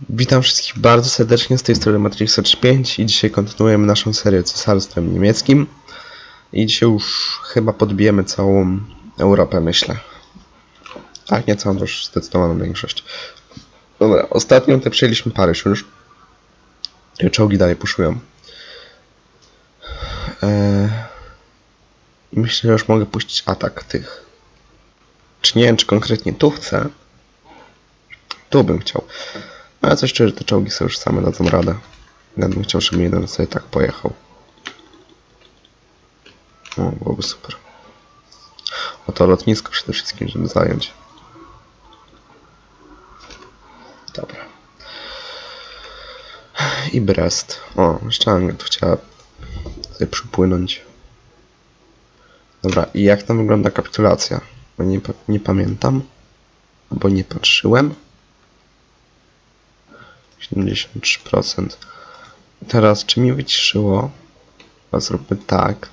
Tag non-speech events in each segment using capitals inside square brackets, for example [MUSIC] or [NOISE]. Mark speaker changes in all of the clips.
Speaker 1: Witam wszystkich bardzo serdecznie z tej strony Matrix 5 i dzisiaj kontynuujemy naszą serię cesarstwem niemieckim i dzisiaj już chyba podbijemy całą Europę myślę. Tak, nie całą, to już zdecydowaną większość. Dobra, ostatnio te przejęliśmy Paryż już. Czołgi dalej puszują. Eee, myślę, że już mogę puścić atak tych. Czy nie wiem, czy konkretnie tu chcę. Tu bym chciał. Ale coś że te czołgi sobie już same dadzą radę. Ja bym chciał, żeby jeden sobie tak pojechał. O, byłoby super. O to lotnisko przede wszystkim, żeby zająć. Dobra. I Brest. O, jeszcze Anglia tu chciała sobie przypłynąć. Dobra, i jak tam wygląda kapitulacja? Bo nie, nie pamiętam. Albo nie patrzyłem. 73%. Teraz, czy mi wyciszyło? Chyba zróbmy tak.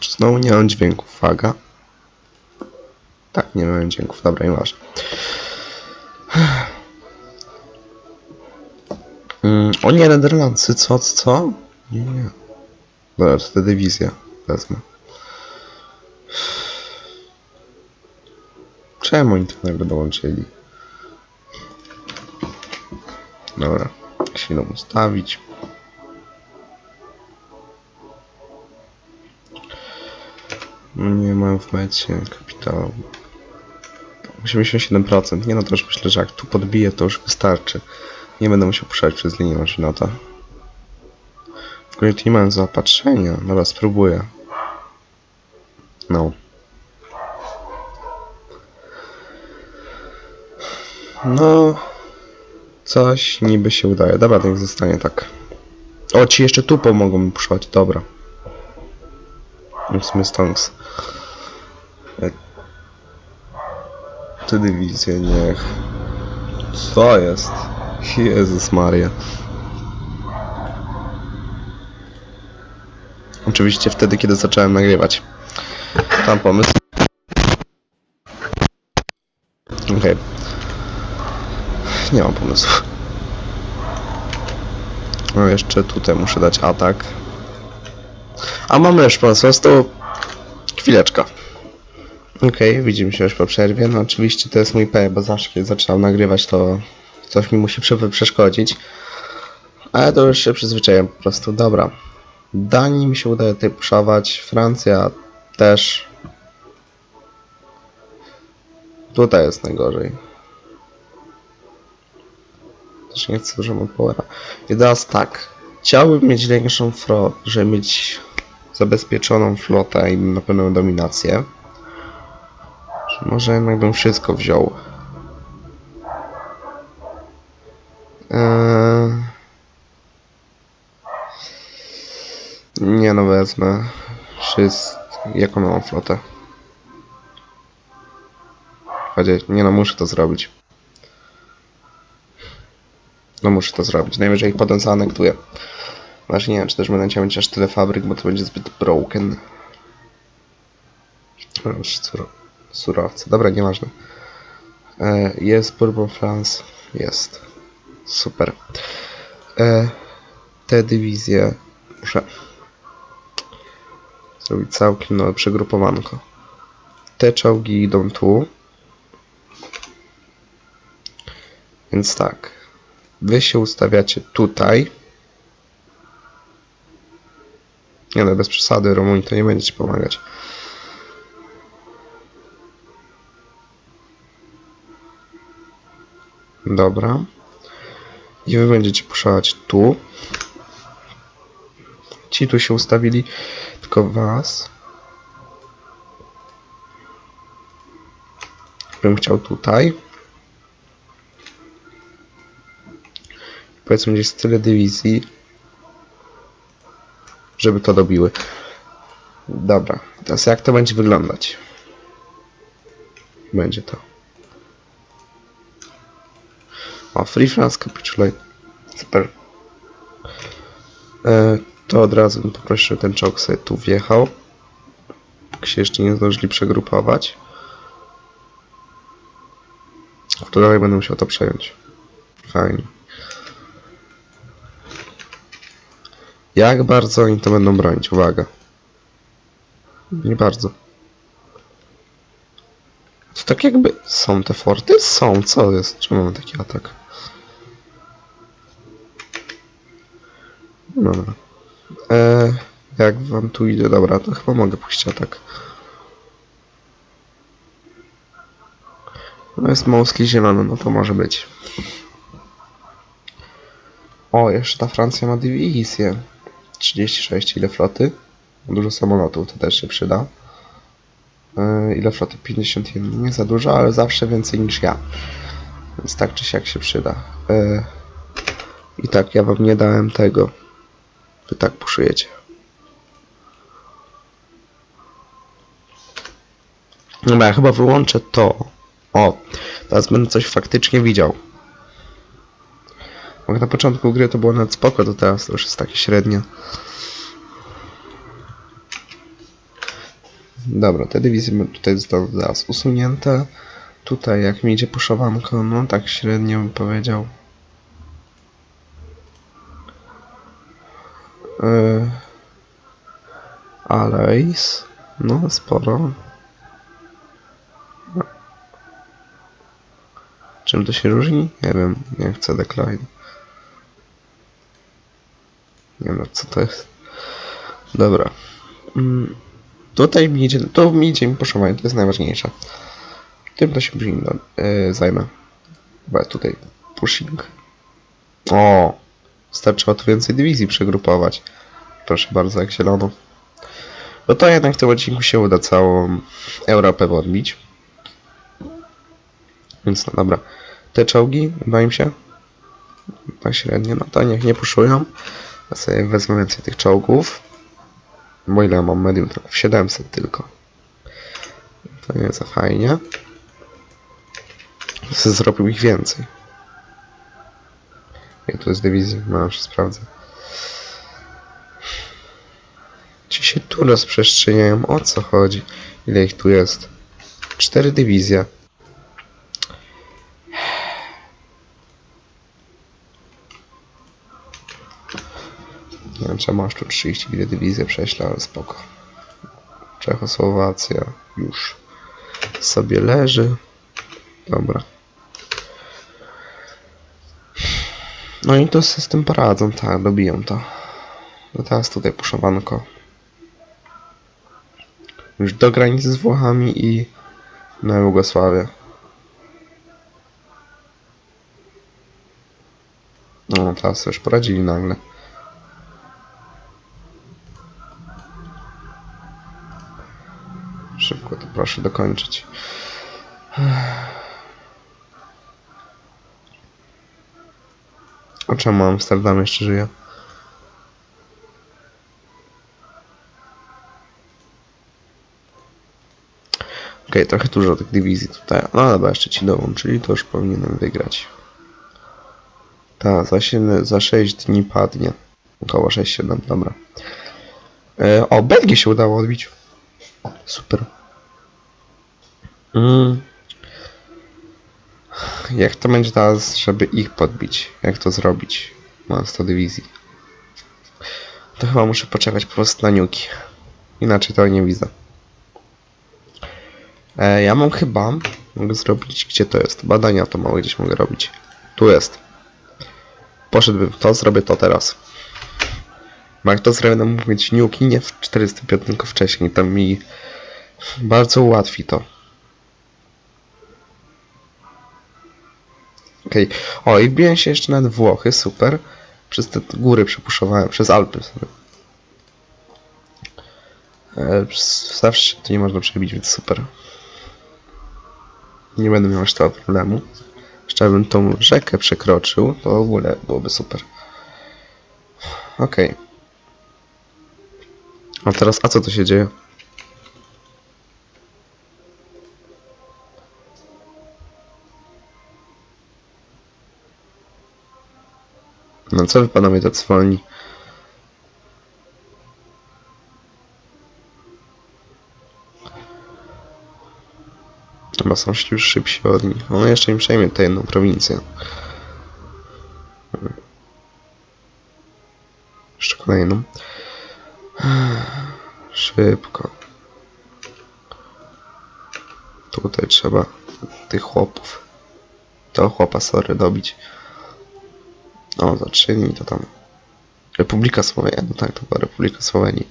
Speaker 1: Czy znowu nie mam dźwięków? Uwaga. Tak, nie mam dźwięków. Dobra, nieważne. Mm, o nie, Nederlandsy, co, co? Nie, nie. Dobra, to tę dywizję wezmę. Czemu oni tak nagle dołączyli? Dobra, chwilę ustawić. No Nie mam w mecie kapitału. 87%. Nie no to już myślę, że jak tu podbiję to już wystarczy. Nie będę musiał puszczać przez linię maszynota. W ogóle nie mam zaopatrzenia. Dobra, spróbuję. No. No, Coś niby się udaje. Dobra, niech zostanie tak. O, ci jeszcze tu pomogą mi puszczać. Dobra. W sumie. Jak... Te dywizje, niech. Co jest? Jezus Maria. Oczywiście wtedy, kiedy zacząłem nagrywać. Tam pomysł. Okej. Nie mam pomysłu. No jeszcze tutaj muszę dać atak. A mamy prostu chwileczka. Okej, widzimy się już po przerwie. No oczywiście to jest mój P, bo zawsze kiedy zaczynam nagrywać to coś mi musi prze przeszkodzić. Ale to już się przyzwyczaiłem po prostu. Dobra. Danii mi się udaje tutaj puszować. Francja też. Tutaj jest najgorzej. Też nie chcę, żeby powera. I teraz tak. Chciałbym mieć większą flotę, żeby mieć zabezpieczoną flotę i na pewno dominację. Może jednak bym wszystko wziął. Eee... Nie no, wezmę. Wszystko. Jaką mam flotę? Powiedzieć, nie no, muszę to zrobić. No muszę to zrobić. Najwyżej potem zaanektuję. Właśnie nie wiem, czy też będę chciał mieć aż tyle fabryk, bo to będzie zbyt broken. O, już suro- Surowce. Dobra, nieważne. E, jest Bourbon France. Jest. Super. E, te dywizje muszę zrobić całkiem nowe przegrupowanko. Te czołgi idą tu. Więc tak. Wy się ustawiacie tutaj. Nie no, bez przesady, Romuni to nie będzie ci pomagać. Dobra. I wy będziecie puszować tu. Ci tu się ustawili, tylko was. Bym chciał tutaj. Powiedzmy gdzieś tyle dywizji, żeby to dobiły. Dobra, teraz jak to będzie wyglądać? Będzie to. O, Free France Capitulate. Super. E, to od razu bym poprosił, ten czołg sobie tu wjechał. Jak się jeszcze nie zdążyli przegrupować. Wtedy będę musiał to przejąć. Fajnie. Jak bardzo oni to będą bronić? Uwaga. Nie bardzo. To tak jakby... Są te forty? Są, co jest? Czemu mamy taki atak? Dobra. Eee, jak wam tu idzie? Dobra, to chyba mogę pójść atak. No jest mostly zielony, no to może być. O, jeszcze ta Francja ma dywizję. 36, ile floty? Dużo samolotów, to też się przyda. Yy, ile floty? 51. Nie za dużo, ale zawsze więcej niż ja. Więc tak czy siak się przyda. Yy, I tak, ja wam nie dałem tego. Wy tak puszujecie. Dobra, ja chyba wyłączę to. O, teraz będę coś faktycznie widział. Bo na początku gry to było nawet spoko, to teraz to już jest takie średnie. Dobra, te dywizje tutaj zostaną zaraz usunięte. Tutaj jak mi idzie puszowanko, no tak średnio bym powiedział. Yy, no sporo. Czym to się różni? Nie wiem, nie chcę decline. Nie wiem, co to jest. Dobra. Mm, tutaj mi idzie, to mi idzie mi to jest najważniejsze. Tym to się później yy, zajmę. Ja tutaj pushing. O! Starczyło tu więcej dywizji przegrupować. Proszę bardzo, jak zielono. No to jednak w tym odcinku się uda całą Europę odbić. Więc no dobra. Te czołgi, uda im się? Tak średnio, no to niech nie puszują. Ja sobie wezmę więcej tych czołgów. Bo ile mam medium? tylko 700 tylko. To nie za fajnie. Sobie zrobił ich więcej. Jak to jest dywizja? No, już sprawdzę. Ci się tu rozprzestrzeniają. O co chodzi? Ile ich tu jest? Cztery dywizje. Nie wiem, czemu aż tu 30 ile dywizję prześlę, ale spoko. Czechosłowacja już sobie leży. Dobra. No i to z tym poradzą, tak, dobiją to. No teraz tutaj puszowanko. Już do granicy z Włochami i na Jugosławię. No, teraz już poradzili nagle. Proszę dokończyć. A czemu Amsterdam jeszcze żyje? Okej, trochę dużo tych dywizji tutaj. No dobra, jeszcze ci dołączyli, to już powinienem wygrać. Tak, za, siedem- za 6 dni padnie. Około 6-7, dobra. E, o, Belgię się udało odbić. Super. Mm. Jak to będzie teraz, żeby ich podbić? Jak to zrobić? Mam 100 dywizji. To chyba muszę poczekać po prostu na niuki. Inaczej to nie widzę. E, ja mam chyba... Mogę zrobić... Gdzie to jest? Badania to małe gdzieś mogę robić. Tu jest. Poszedłbym w to, zrobię to teraz. Bo jak to zrobię, będę mógł mieć niuki nie w 405, tylko wcześniej. To mi bardzo ułatwi to. Okej. O, i wbiłem się jeszcze nad Włochy, super. Przez te góry przepuszowałem, przez Alpy sobie. E, zawsze to nie można przebić, więc super. Nie będę miał aż tego problemu. Jeszcze bym tą rzekę przekroczył, to w ogóle byłoby super. Okej. A teraz, a co tu się dzieje? No co wy panowie tacy? Chyba są już szybsi od nich. On jeszcze im przejmie tę jedną prowincję. Jeszcze kolejną. Szybko. Tutaj trzeba tych chłopów. To chłopa, sorry, dobić. O, zaczynij to tam. Republika Słowenii. No tak, to była Republika Słowenii.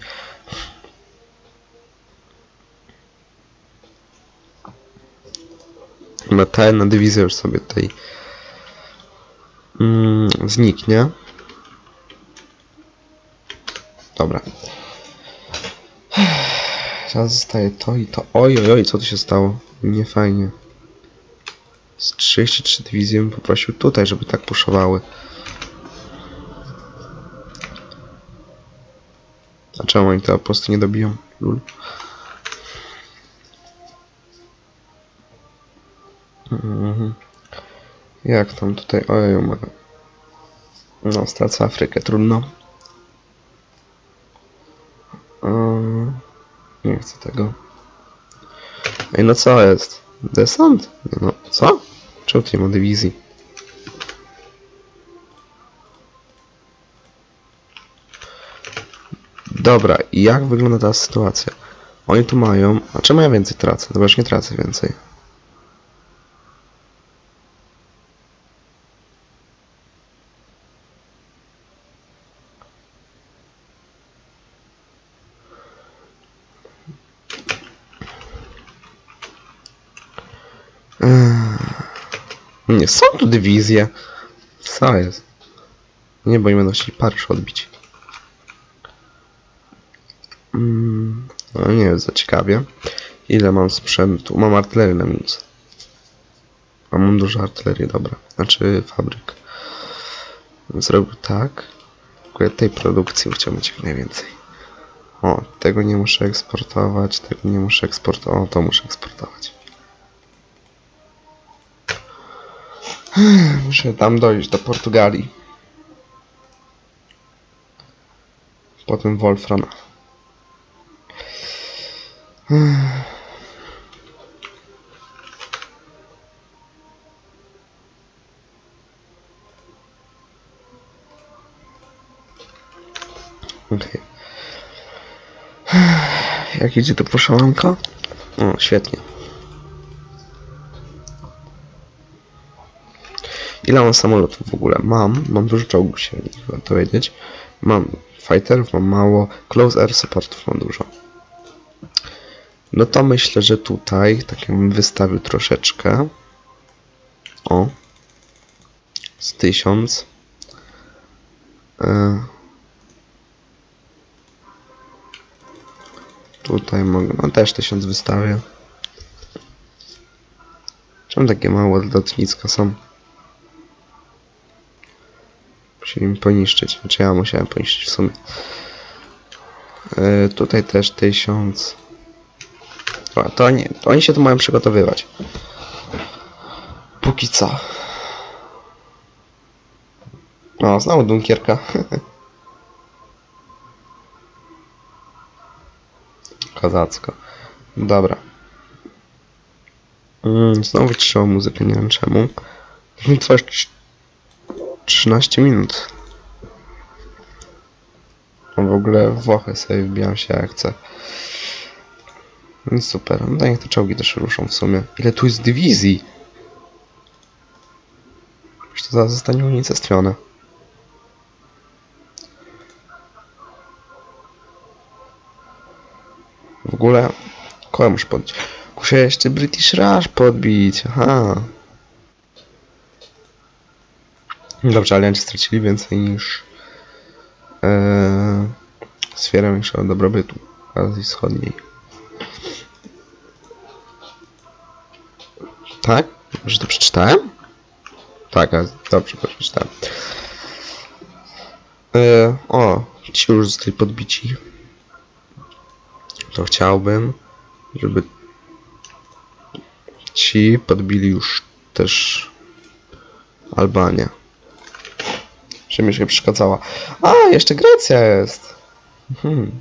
Speaker 1: Ma tajna dywizja już sobie tutaj mm, zniknie. Dobra. Teraz zostaje to i to. Oj, oj, oj, co tu się stało? Nie fajnie. Z 33 dywizji bym poprosił tutaj, żeby tak puszowały. Czemu oni to po prostu nie dobiją? Lul. Mhm. Jak tam tutaj? Ojej, mogę. No, stracę Afrykę, trudno. Eee, nie chcę tego. Ej, no co jest? Desant? No, co? Czemu tu dywizji? Dobra, i jak wygląda ta sytuacja? Oni tu mają... A czemu ja więcej tracę? Dobra, już nie tracę więcej. Nie, są tu dywizje. Co jest? Nie, bo nie będą chcieli odbić. Mm, no nie jest za ciekawie. Ile mam sprzętu? Mam artylerię na minus. Mam dużo artylerii, dobra. Znaczy fabryk. Zrobił tak. Tylko tej produkcji chciałbym mieć jak najwięcej. O, tego nie muszę eksportować, tego nie muszę eksportować. O, to muszę eksportować. Muszę tam dojść do Portugalii. Potem Wolfram. Okej. Jak idzie to proszałanka? O, świetnie. Ile mam samolotów w ogóle? Mam, mam dużo czołgów się chyba to wiedzieć. Mam fighterów, mam mało. Close air supportów mam dużo. No to myślę, że tutaj, tak jakbym wystawił troszeczkę. O. Z tysiąc. E, Tutaj mogę, no też tysiąc wystawię. Czemu takie małe lotniska są? Musieli poniszczyć, znaczy ja musiałem poniszczyć w sumie. Yy, tutaj też tysiąc. To nie, to oni się tu mają przygotowywać. Póki co. O, znowu Dunkierka. [LAUGHS] Kozacko. Dobra. Mm, znowu wyciszyło muzykę, nie wiem czemu. [LAUGHS] To już trz- 13 minut. W ogóle Włochy sobie wbijam się jak chcę. No super, no niech te czołgi też ruszą w sumie. Ile tu jest dywizji? Już to zaraz zostanie unicestwione. W ogóle... Kogo muszę podbić? Muszę jeszcze British Rush podbić, aha. Dobrze, alianci stracili więcej niż... Eee, sfera większego dobrobytu Azji Wschodniej. Tak? Że to przeczytałem? Tak, dobrze to przeczytałem. Eee, o, ci już zostali podbici. To chciałbym, żeby ci podbili już też Albanię. Żeby mi się przeszkadzała. A, jeszcze Grecja jest. Hmm.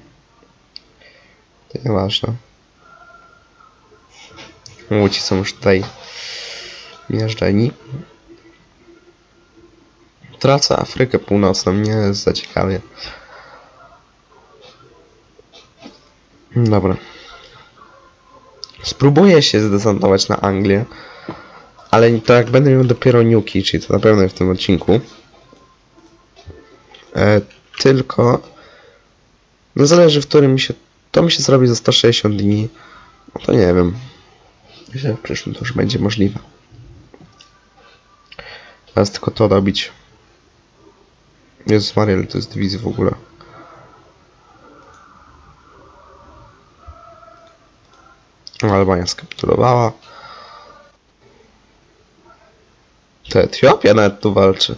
Speaker 1: To nieważne. Łuci są już tutaj miażdżeni. Tracę Afrykę Północną, nie jest za ciekawie. Dobra. Spróbuję się zdesantować na Anglię, ale to jak będę miał dopiero niuki, czyli to na pewno w tym odcinku. E, tylko no zależy w którym się to mi się zrobi za 160 dni. No to nie wiem. Myślę, że w przyszłym to już będzie możliwe. Teraz tylko to robić. Jezus Maria, ile to jest dywizji w ogóle. Albania skapitulowała. To Etiopia nawet tu walczy.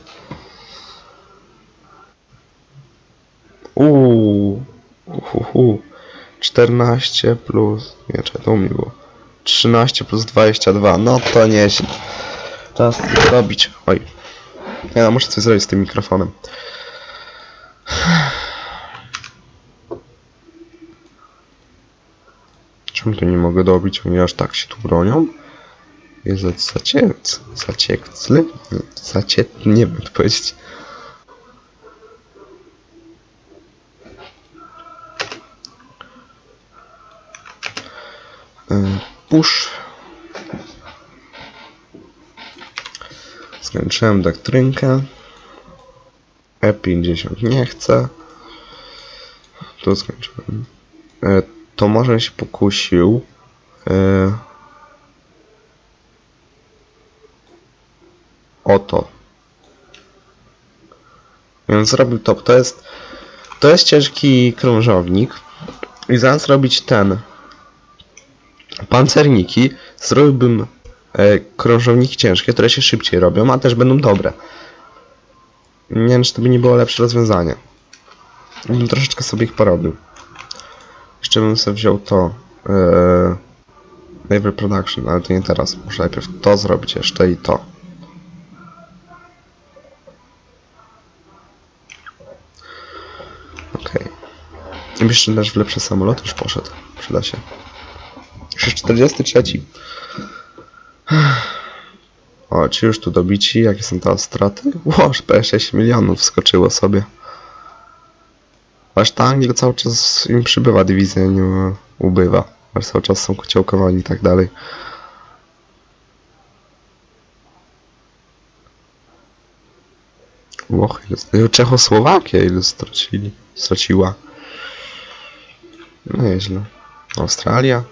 Speaker 1: Uuu. Uhuhu. 14 plus... Nie, czekaj, to u mnie było. 13 plus 22. No to nieźle. Teraz co robić. Oj. Nie no, muszę coś zrobić z tym mikrofonem. Czemu to nie mogę dobić? Oni aż tak się tu bronią? Jest zaciec, zaciekcly, zaciet, nie wiem powiedzieć. E, Push. Skończyłem doktrynkę. E50 nie chcę. Tu skończyłem. E, to może się pokusił. E. Więc zrobił to. To jest, to jest ciężki krążownik. I zamiast robić ten pancerniki, zrobiłbym e, krążowniki ciężkie, które się szybciej robią, a też będą dobre. Nie wiem, czy to by nie było lepsze rozwiązanie. Bym troszeczkę sobie ich porobił. Jeszcze bym sobie wziął to. Yy, Naval Production, ale to nie teraz. Muszę najpierw to zrobić jeszcze i to. Okej. Okay. Jeszcze też w lepszy samolot już poszedł. Przyda się. Już jest 43. O, czy już tu dobici? Jakie są teraz straty? Ło, prawie 6 milionów skoczyło sobie. Aż ta Anglia cały czas im przybywa dywizja, nie ubywa. Aż cały czas są kociołkowani i tak dalej. Włochy, Czechosłowakia ile stracili, straciła. No nieźle. Australia.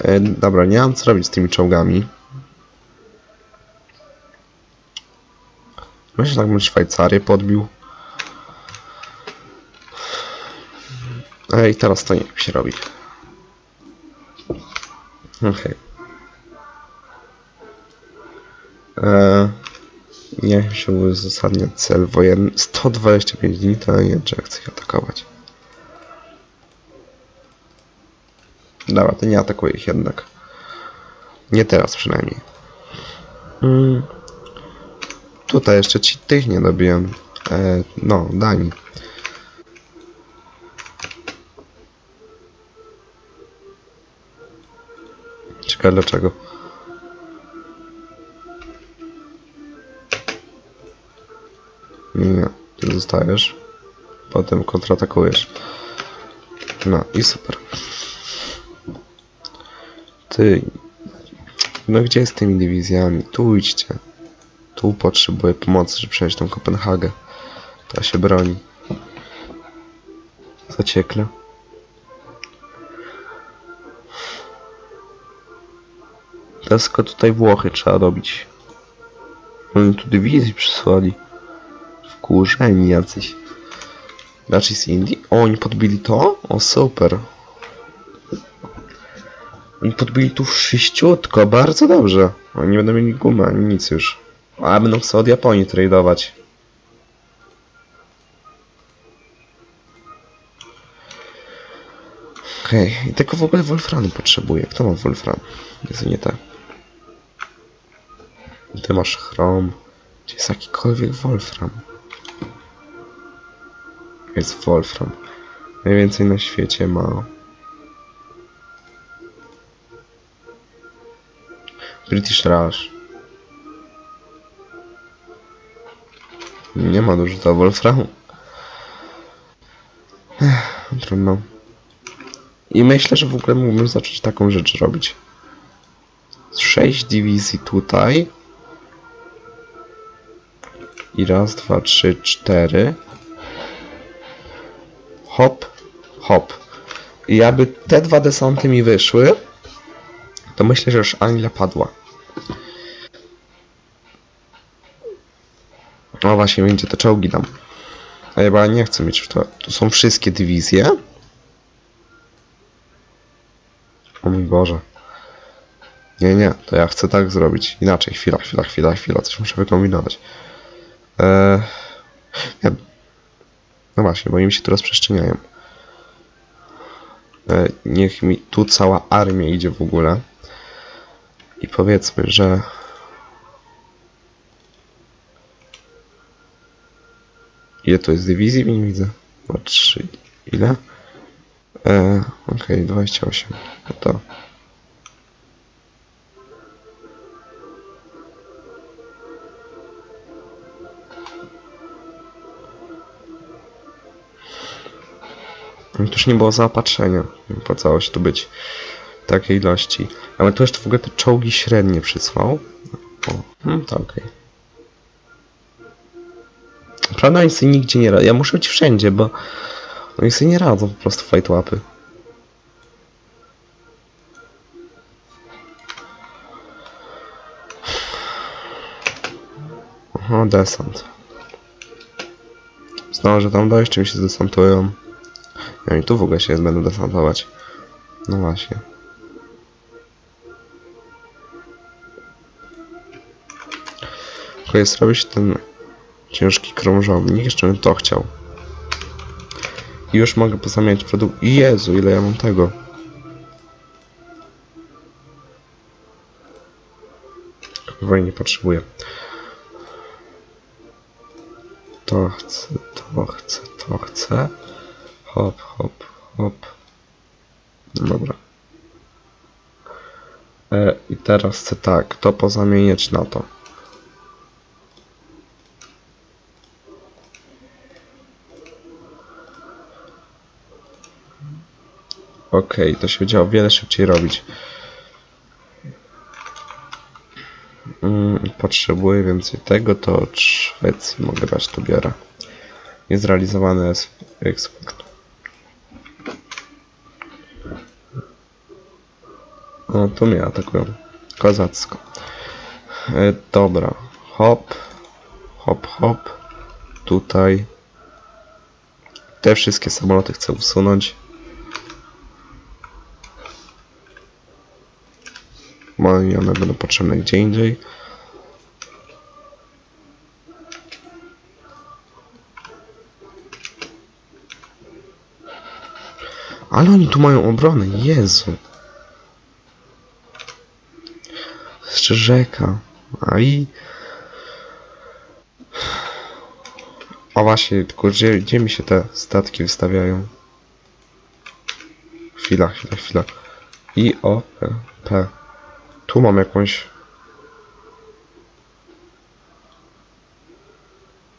Speaker 1: E, dobra, nie mam co robić z tymi czołgami. Myślę, tak bym Szwajcarię podbił. Ej, teraz to nie się robi. Okej. Eee, Niech się uzasadnia cel wojenny. 125 dni to nie chcę ich atakować. Dobra, to nie atakuję ich jednak. Nie teraz przynajmniej. Mm. Tutaj jeszcze ci tych nie dobiłem. E, no, Dani. Ciekawe dlaczego. Nie, ty zostajesz. Potem kontratakujesz. No i super. Ty. No gdzie z tymi dywizjami? Tu idźcie. Tu potrzebuję pomocy, żeby przejść tą Kopenhagę. Ta się broni. Zaciekle. Teraz tylko tutaj Włochy trzeba robić. Oni tu dywizji przysłali. Wkurzeni jacyś. Raczej z Indii? O, oni podbili to? O, super. Oni podbili tu sześciutko, bardzo dobrze. Oni nie będą mieli gumy ani nic już. A będą chcą od Japonii tradeować. Okej, i tylko w ogóle Wolfranu potrzebuję. Kto ma Wolfram? Jest nie tak. Ty masz chrom. Czy jest jakikolwiek Wolfram? Jest Wolfram. Najwięcej na świecie ma. British Rush. Nie ma dużo do Wolframu. Trudno. I myślę, że w ogóle mógłbym zacząć taką rzecz robić. 6 dywizji tutaj. I raz, dwa, trzy, cztery. Hop, hop. I aby te dwa desanty mi wyszły, to myślę, że już Anglia padła. O właśnie, będzie te czołgi dam. A ja nie chcę mieć to. Tu są wszystkie dywizje. O mój Boże. Nie, nie, to ja chcę tak zrobić. Inaczej, chwila, chwila, chwila, chwila, coś muszę wykombinować. Eee, ja... No właśnie, bo im się tu rozprzestrzeniają. Eee, niech mi tu cała armia idzie w ogóle. I powiedzmy, że... Ile to jest dywizji? Nie widzę. Dwa, trzy. Ile? Eee, Okej, 28. No to... No już nie było zaopatrzenia. Nie opłacało się tu być takiej ilości. Ale to jeszcze w ogóle te czołgi średnie przysłał. O, hmm, to okej. Prawda, oni sobie nigdzie nie radzą. Ja muszę być wszędzie, bo oni sobie nie radzą po prostu fight łapy. Aha, desant. Zdążę tam dojść, czym się zdesantują. I tu w ogóle się będę desantować. No właśnie. Tylko jest robić ten ciężki krążownik, jeszcze bym to chciał. Już mogę pozamieniać produkt. Jezu, ile ja mam tego. Konwoj nie potrzebuję. To chcę, to chcę, to chcę. Hop, hop, hop. Dobra. E, I teraz chcę tak, to pozamieniać na to. Okej, to się będzie o wiele szybciej robić. Mm, potrzebuję więcej tego, to od Szwecji mogę dać, to biorę. Niezrealizowany eksport. O, tu mnie atakują. Kozacko. E, dobra. Hop. Hop, hop. Tutaj. Te wszystkie samoloty chcę usunąć. I one będą potrzebne gdzie indziej. Ale oni tu mają obronę, Jezu. Jeszcze rzeka. A i... O właśnie, tylko gdzie, gdzie mi się te statki wystawiają? Chwila, chwila, chwila. I O, P, P. Tu mam jakąś...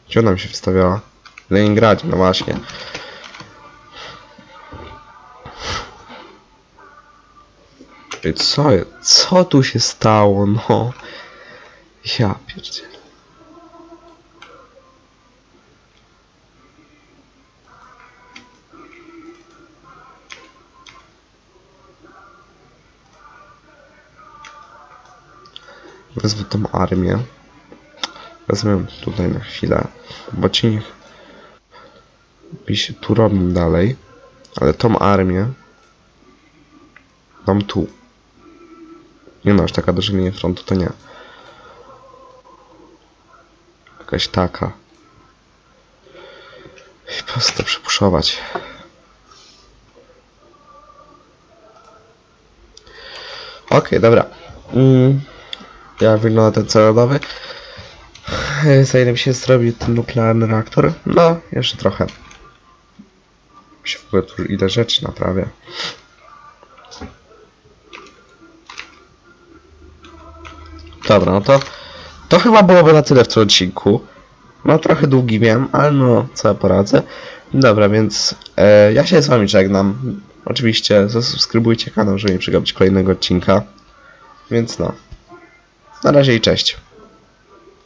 Speaker 1: Gdzie ona mi się wystawiała? W Leningradzie, no właśnie. Co, co tu się stało, no? Ja pierdzielę. Wezmę tą armię. Wezmę tutaj na chwilę, bo ci niech mi się tu robi dalej. Ale tą armię dam tu. Nie no, aż taka duża linia frontu to nie. Jakaś taka. I po prostu przepuszować. Okej, dobra. Mm. Jak wygląda ten celowy? Za ile mi się zrobi ten nuklearny reaktor? No, jeszcze trochę. Się w ogóle tu ile rzeczy naprawia. Dobra, no to to chyba byłoby na tyle w tym odcinku. No trochę długi wiem, ale no co ja poradzę. Dobra, więc e, ja się z wami żegnam. Oczywiście zasubskrybujcie kanał, żeby nie przegapić kolejnego odcinka. Więc no. Na razie i cześć.